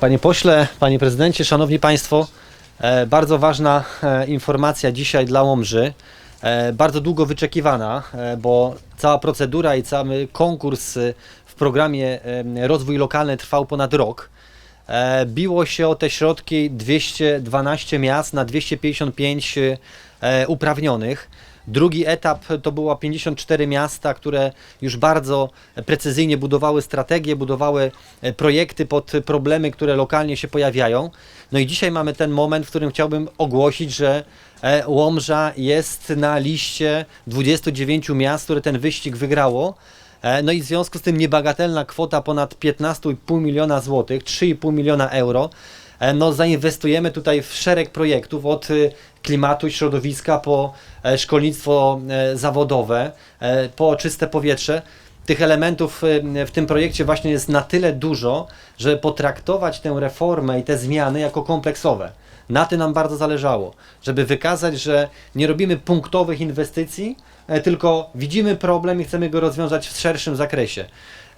Panie pośle, panie prezydencie, szanowni państwo, e, bardzo ważna e, informacja dzisiaj dla Łomży. E, bardzo długo wyczekiwana, bo cała procedura i cały konkurs w programie Rozwój Lokalny trwał ponad rok. E, Biło się o te środki 212 miast na 255 e, uprawnionych. Drugi etap to było 54 miasta, które już bardzo precyzyjnie budowały strategie, budowały e, projekty pod problemy, które lokalnie się pojawiają. No i dzisiaj mamy ten moment, w którym chciałbym ogłosić, że Łomża jest na liście 29 miast, które ten wyścig wygrało. E, No i w związku z tym niebagatelna kwota ponad 15,5 miliona złotych, 3,5 miliona euro. E, No zainwestujemy tutaj w szereg projektów od y, klimatu i środowiska po e, szkolnictwo zawodowe, po czyste powietrze. Tych elementów y, w tym projekcie właśnie jest na tyle dużo, żeby potraktować tę reformę i te zmiany jako kompleksowe. Na tym nam bardzo zależało, żeby wykazać, że nie robimy punktowych inwestycji, tylko widzimy problem i chcemy go rozwiązać w szerszym zakresie.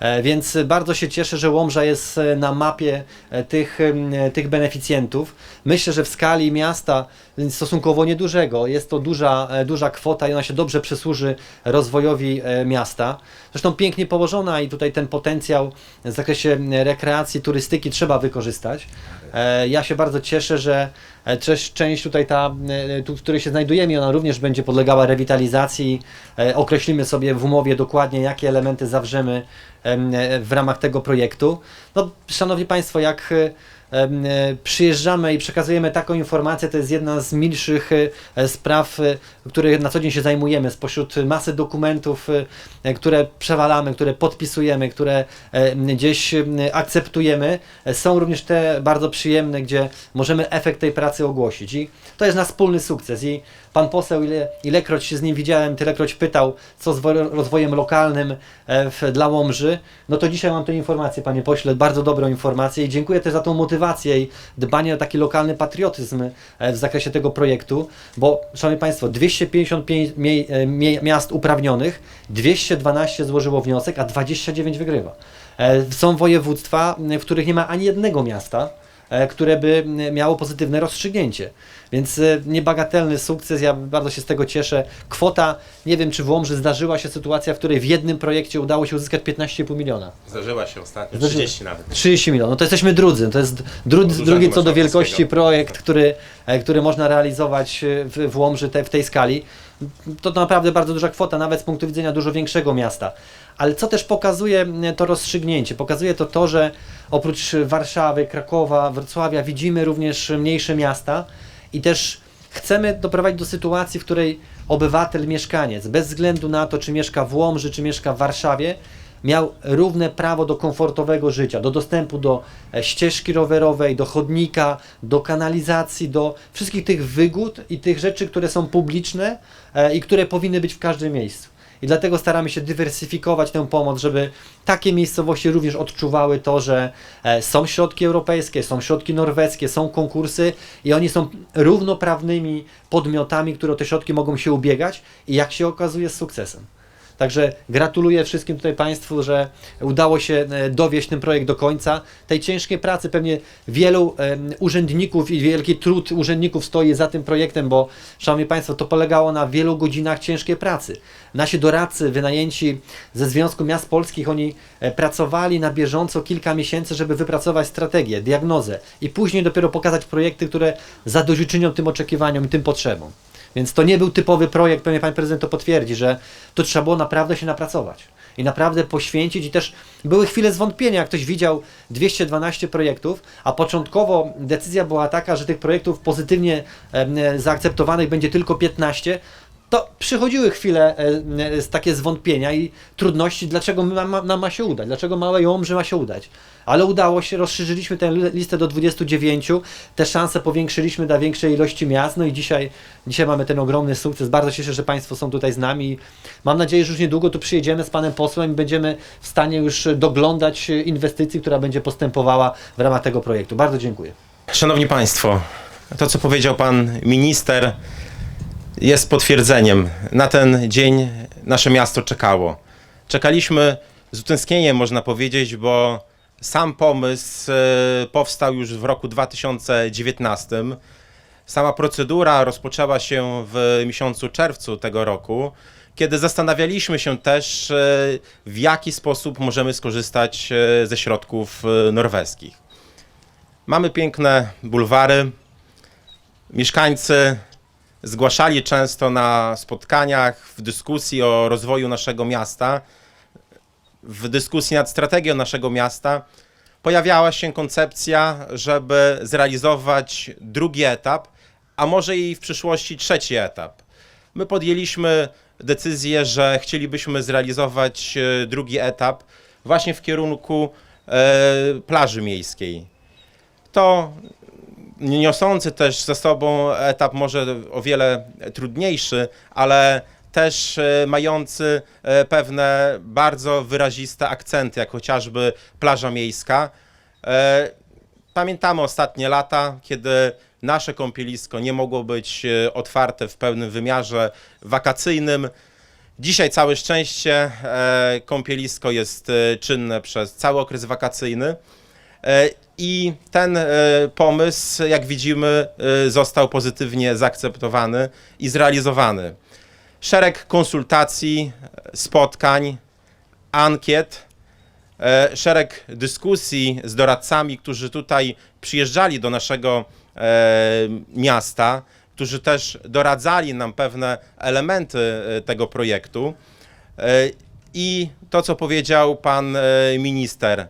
E, Więc bardzo się cieszę, że Łomża jest e, na mapie e, tych, e, tych beneficjentów. Myślę, że w skali miasta stosunkowo niedużego jest to duża, e, duża kwota i ona się dobrze przysłuży rozwojowi e, miasta. Zresztą pięknie położona i tutaj ten potencjał w zakresie e, rekreacji, turystyki trzeba wykorzystać. E, Ja się bardzo cieszę, że e, też część tutaj ta, e, tu, w której się znajdujemy, ona również będzie podlegała rewitalizacji. E, Określimy sobie w umowie dokładnie, jakie elementy zawrzemy em, w ramach tego projektu. No, szanowni Państwo, jak e, e, przyjeżdżamy i przekazujemy taką informację, to jest jedna z milszych e, spraw, e, które na co dzień się zajmujemy, spośród masy dokumentów, e, które przewalamy, które podpisujemy, które e, gdzieś e, akceptujemy. E, Są również te bardzo przyjemne, gdzie możemy efekt tej pracy ogłosić. I to jest nasz wspólny sukces. I pan poseł, ile, ilekroć się z nim widziałem, tylekroć pytał, co z wo- rozwojem lokalnym e, w, dla Łomży, no to dzisiaj mam tę informację, panie pośle, bardzo dobrą informację i dziękuję też za tą motywację i dbanie o taki lokalny patriotyzm e, w zakresie tego projektu, bo, szanowni państwo, 255 mie- e, mie- miast uprawnionych, 212 złożyło wniosek, a 29 wygrywa. E, Są województwa, w których nie ma ani jednego miasta, które by miało pozytywne rozstrzygnięcie. Więc e, niebagatelny sukces, ja bardzo się z tego cieszę. Kwota, nie wiem czy w Łomży zdarzyła się sytuacja, w której w jednym projekcie udało się uzyskać 15,5 miliona. Zdarzyła się ostatnio, Zdarzy- 30 nawet. 30 milionów, no to jesteśmy drudzy. To jest dru, drugi co do wielkości projekt, który, e, który można realizować e, w, w Łomży te, w tej skali. To naprawdę bardzo duża kwota, nawet z punktu widzenia dużo większego miasta. Ale co też pokazuje to rozstrzygnięcie? Pokazuje to to, że oprócz Warszawy, Krakowa, Wrocławia widzimy również mniejsze miasta i też chcemy doprowadzić do sytuacji, w której obywatel, mieszkaniec, bez względu na to, czy mieszka w Łomży, czy mieszka w Warszawie, miał równe prawo do komfortowego życia, do dostępu do e, ścieżki rowerowej, do chodnika, do kanalizacji, do wszystkich tych wygód i tych rzeczy, które są publiczne e, i które powinny być w każdym miejscu. I dlatego staramy się dywersyfikować tę pomoc, żeby takie miejscowości również odczuwały to, że e, są środki europejskie, są środki norweskie, są konkursy i oni są równoprawnymi podmiotami, które o te środki mogą się ubiegać i jak się okazuje z sukcesem. Także gratuluję wszystkim tutaj Państwu, że udało się e, dowieść ten projekt do końca. Tej ciężkiej pracy pewnie wielu em, urzędników i wielki trud urzędników stoi za tym projektem, bo Szanowni Państwo, to polegało na wielu godzinach ciężkiej pracy. Nasi doradcy wynajęci ze Związku Miast Polskich, oni e, pracowali na bieżąco kilka miesięcy, żeby wypracować strategię, diagnozę i później dopiero pokazać projekty, które zadośćuczynią tym oczekiwaniom i tym potrzebom. Więc to nie był typowy projekt, pewnie pan prezydent to potwierdzi, że to trzeba było naprawdę się napracować i naprawdę poświęcić. I też były chwile zwątpienia, jak ktoś widział 212 projektów, a początkowo decyzja była taka, że tych projektów pozytywnie e, zaakceptowanych będzie tylko 15, to przychodziły chwile e, e, takie zwątpienia i trudności, dlaczego my ma, nam ma się udać, dlaczego małej Łomży ma się udać. Ale udało się, rozszerzyliśmy tę li- listę do 29, te szanse powiększyliśmy dla większej ilości miast, no i dzisiaj, dzisiaj mamy ten ogromny sukces. Bardzo się cieszę, że Państwo są tutaj z nami. Mam nadzieję, że już niedługo tu przyjedziemy z Panem Posłem i będziemy w stanie już doglądać inwestycji, która będzie postępowała w ramach tego projektu. Bardzo dziękuję. Szanowni Państwo, to co powiedział Pan Minister, jest potwierdzeniem. Na ten dzień nasze miasto czekało. Czekaliśmy z utęsknieniem, można powiedzieć, bo sam pomysł e, powstał już w roku 2019. Sama procedura rozpoczęła się w miesiącu czerwcu tego roku, kiedy zastanawialiśmy się też, e, w jaki sposób możemy skorzystać e, ze środków norweskich. Mamy piękne bulwary. Mieszkańcy zgłaszali często na spotkaniach, w dyskusji o rozwoju naszego miasta, w dyskusji nad strategią naszego miasta, pojawiała się koncepcja, żeby zrealizować drugi etap, a może i w przyszłości trzeci etap. My podjęliśmy decyzję, że chcielibyśmy zrealizować e, drugi etap właśnie w kierunku e, plaży miejskiej. To niosący też ze sobą etap może o wiele trudniejszy, ale też e, mający e, pewne bardzo wyraziste akcenty, jak chociażby plaża miejska. E, Pamiętamy ostatnie lata, kiedy nasze kąpielisko nie mogło być otwarte w pełnym wymiarze wakacyjnym. Dzisiaj całe szczęście kąpielisko jest czynne przez cały okres wakacyjny. E, I ten e, pomysł, jak widzimy, e, został pozytywnie zaakceptowany i zrealizowany. Szereg konsultacji, spotkań, ankiet, szereg dyskusji z doradcami, którzy tutaj przyjeżdżali do naszego miasta, którzy też doradzali nam pewne elementy tego projektu. I to, co powiedział pan minister,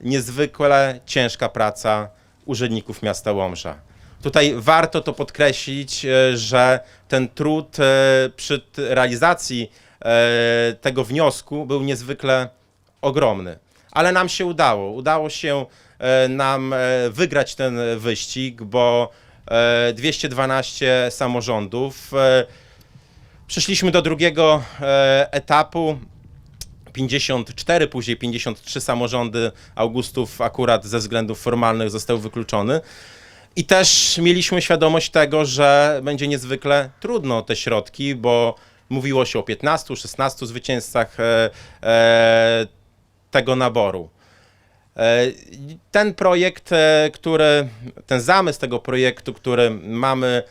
niezwykle ciężka praca urzędników miasta Łomża. Tutaj warto to podkreślić, e, że ten trud e, przy realizacji e, tego wniosku był niezwykle ogromny. Ale nam się udało. Udało się nam wygrać ten wyścig, bo e, 212 samorządów. Przeszliśmy do drugiego etapu. 54, później 53 samorządy Augustów akurat ze względów formalnych zostały wykluczone. I też mieliśmy świadomość tego, że będzie niezwykle trudno te środki, bo mówiło się o 15, 16 zwycięzcach e, e, tego naboru. E, Ten projekt, który, ten zamysł tego projektu, który mamy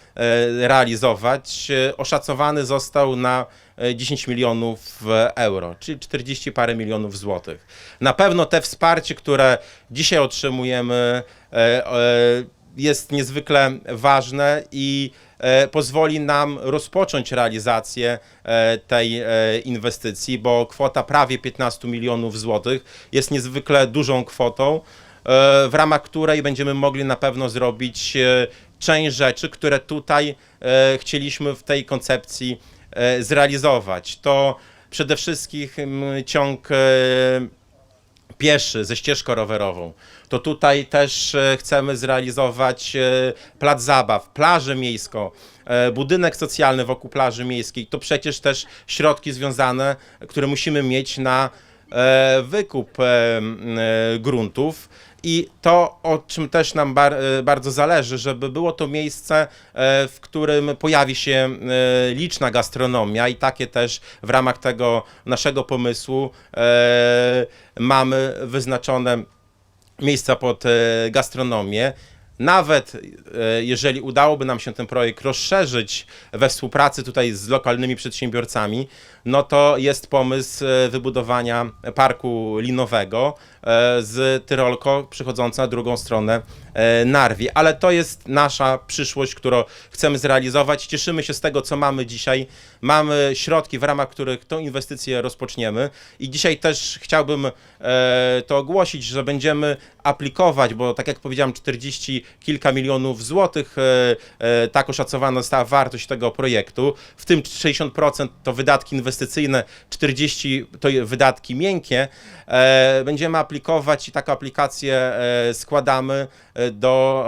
realizować, oszacowany został na 10 milionów e, euro, czyli 40 parę milionów złotych. Na pewno te wsparcie, które dzisiaj otrzymujemy, e, e, jest niezwykle ważne i e, pozwoli nam rozpocząć realizację e, tej e, inwestycji, bo kwota prawie 15 milionów złotych jest niezwykle dużą kwotą, e, w ramach której będziemy mogli na pewno zrobić e, część rzeczy, które tutaj e, chcieliśmy w tej koncepcji e, zrealizować. To przede wszystkim mm, ciąg e, pieszy ze ścieżką rowerową, to tutaj też e, chcemy zrealizować e, plac zabaw, plażę miejską, e, budynek socjalny wokół plaży miejskiej. To przecież też środki związane, które musimy mieć na e, wykup e, e, gruntów. I to, o czym też nam bar, e, bardzo zależy, żeby było to miejsce, e, w którym pojawi się e, liczna gastronomia i takie też w ramach tego naszego pomysłu mamy wyznaczone miejsca pod gastronomię. Nawet e, jeżeli udałoby nam się ten projekt rozszerzyć we współpracy tutaj z lokalnymi przedsiębiorcami, no to jest pomysł e, wybudowania parku linowego e, z Tyrolko przychodząca na drugą stronę Narwi. Ale to jest nasza przyszłość, którą chcemy zrealizować. Cieszymy się z tego, co mamy dzisiaj. Mamy środki, w ramach których tą inwestycję rozpoczniemy. I dzisiaj też chciałbym e, to ogłosić, że będziemy aplikować, bo tak jak powiedziałem, 40 kilka milionów złotych, e, e, tak oszacowana została wartość tego projektu, w tym 60% to wydatki inwestycyjne, 40% to wydatki miękkie. E, Będziemy aplikować i taką aplikację e, składamy e, do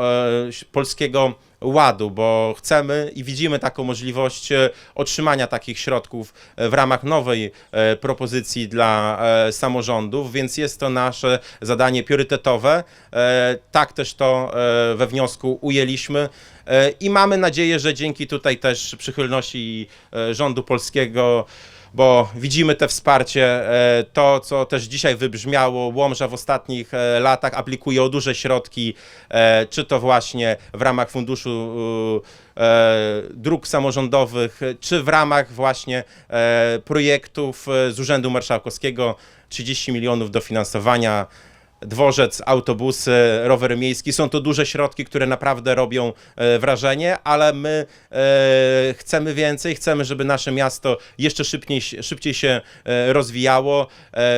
e, Polskiego Ładu, bo chcemy i widzimy taką możliwość e, otrzymania takich środków e, w ramach nowej propozycji dla samorządów, więc jest to nasze zadanie priorytetowe. Tak też to we wniosku ujęliśmy. E, I mamy nadzieję, że dzięki tutaj też przychylności e, rządu polskiego, bo widzimy te wsparcie, e, to co też dzisiaj wybrzmiało, Łomża w ostatnich latach aplikuje o duże środki, czy to właśnie w ramach funduszu dróg samorządowych, czy w ramach właśnie projektów z Urzędu Marszałkowskiego 30 milionów dofinansowania dworzec, autobusy, rower miejski. Są to duże środki, które naprawdę robią e, wrażenie, ale my e, chcemy więcej, chcemy, żeby nasze miasto jeszcze szybciej, szybciej się e, rozwijało,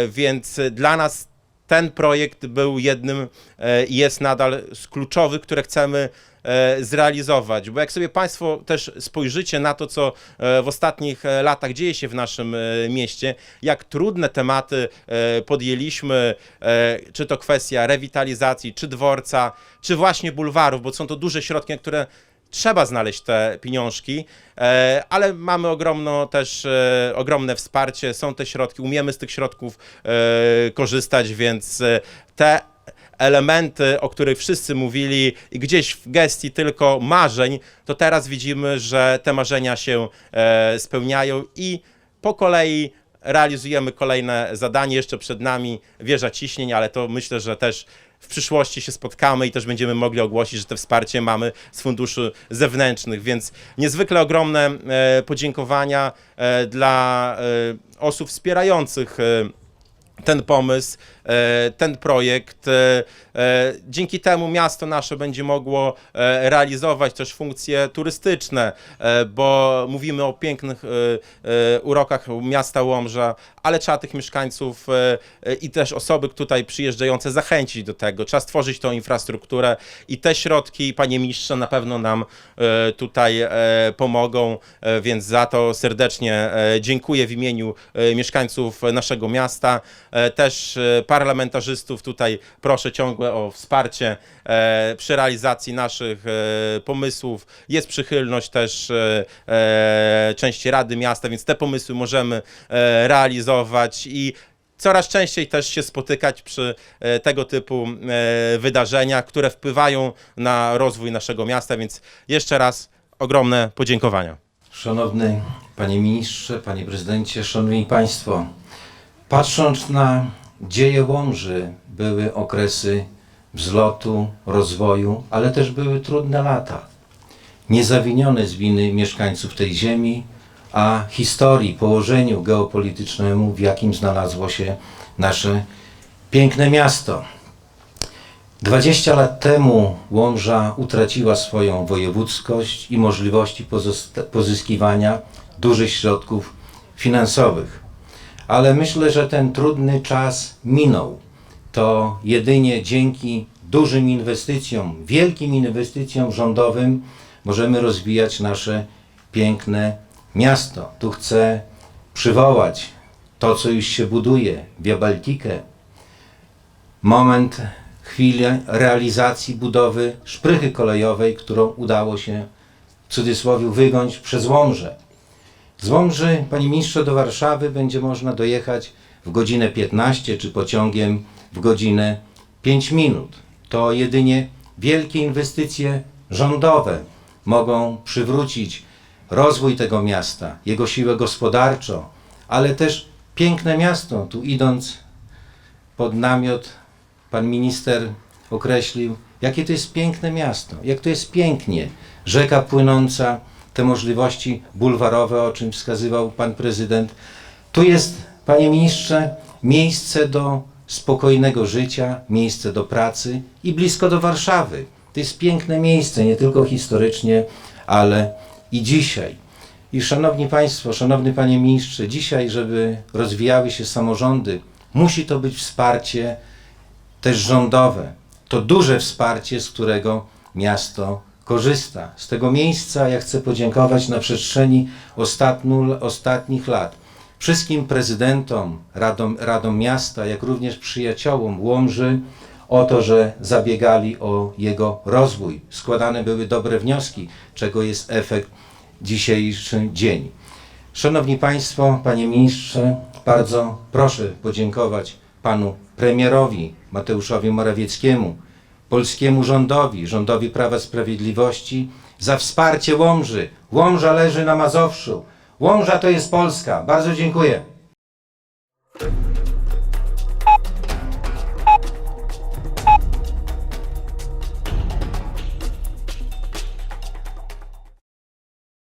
więc dla nas ten projekt był jednym e, i jest nadal z kluczowych, które chcemy e, zrealizować. Bo jak sobie Państwo też spojrzycie na to, co e, w ostatnich latach dzieje się w naszym mieście, jak trudne tematy podjęliśmy, czy to kwestia rewitalizacji, czy dworca, czy właśnie bulwarów, bo są to duże środki, które trzeba znaleźć te pieniążki, e, ale mamy ogromno też e, ogromne wsparcie, są te środki, umiemy z tych środków e, korzystać, więc te elementy, o których wszyscy mówili gdzieś w gestii tylko marzeń, to teraz widzimy, że te marzenia się spełniają i po kolei realizujemy kolejne zadanie. Jeszcze przed nami wieża ciśnień, ale to myślę, że też w przyszłości się spotkamy i też będziemy mogli ogłosić, że to wsparcie mamy z funduszy zewnętrznych, więc niezwykle ogromne e, podziękowania e, dla e, osób wspierających ten pomysł, e, ten projekt. E, e, Dzięki temu miasto nasze będzie mogło realizować też funkcje turystyczne, bo mówimy o pięknych urokach miasta Łomża, ale trzeba tych mieszkańców i też osoby tutaj przyjeżdżające zachęcić do tego. Trzeba stworzyć tą infrastrukturę i te środki, panie ministrze, na pewno nam tutaj pomogą, więc za to serdecznie dziękuję w imieniu mieszkańców naszego miasta. E, Też e, parlamentarzystów tutaj proszę ciągle o wsparcie e, przy realizacji naszych pomysłów. Jest przychylność też części Rady Miasta, więc te pomysły możemy realizować i coraz częściej też się spotykać przy tego typu wydarzeniach, które wpływają na rozwój naszego miasta, więc jeszcze raz ogromne podziękowania. Szanowny Panie Ministrze, Panie Prezydencie, Szanowni Państwo, patrząc na dzieje Łomży, były okresy wzlotu, rozwoju, ale też były trudne lata. Niezawinione z winy mieszkańców tej ziemi, a historii, położeniu geopolitycznemu, w jakim znalazło się nasze piękne miasto. 20 lat temu Łomża utraciła swoją wojewódzkość i możliwości pozyskiwania dużych środków finansowych. Ale myślę, że ten trudny czas minął. To jedynie dzięki dużym inwestycjom, wielkim inwestycjom rządowym możemy rozwijać nasze piękne miasto. Tu chcę przywołać to, co już się buduje, Via Baltikę, moment, chwilę realizacji budowy szprychy kolejowej, którą udało się w cudzysłowie wygiąć przez Łomżę. Z Łomży, panie ministrze, do Warszawy będzie można dojechać w godzinę 15 czy pociągiem w godzinę 5 minut. To jedynie wielkie inwestycje rządowe mogą przywrócić rozwój tego miasta, jego siłę gospodarczą, ale też piękne miasto. Tu idąc pod namiot pan minister określił, jakie to jest piękne miasto, jak to jest pięknie. Rzeka płynąca, te możliwości bulwarowe, o czym wskazywał pan prezydent. Tu jest, panie ministrze, miejsce do spokojnego życia, miejsce do pracy i blisko do Warszawy. To jest piękne miejsce, nie tylko historycznie, ale i dzisiaj. I szanowni państwo, szanowny panie ministrze, dzisiaj, żeby rozwijały się samorządy, musi to być wsparcie też rządowe. To duże wsparcie, z którego miasto korzysta. Z tego miejsca ja chcę podziękować na przestrzeni ostatnu, ostatnich lat wszystkim prezydentom radom, radom miasta, jak również przyjaciołom Łomży o to, że zabiegali o jego rozwój. Składane były dobre wnioski, czego jest efekt dzisiejszy dzień. Szanowni Państwo, Panie Ministrze, bardzo proszę podziękować Panu Premierowi Mateuszowi Morawieckiemu, polskiemu rządowi, rządowi Prawa Sprawiedliwości za wsparcie Łomży. Łomża leży na Mazowszu. Łomża to jest Polska. Bardzo dziękuję.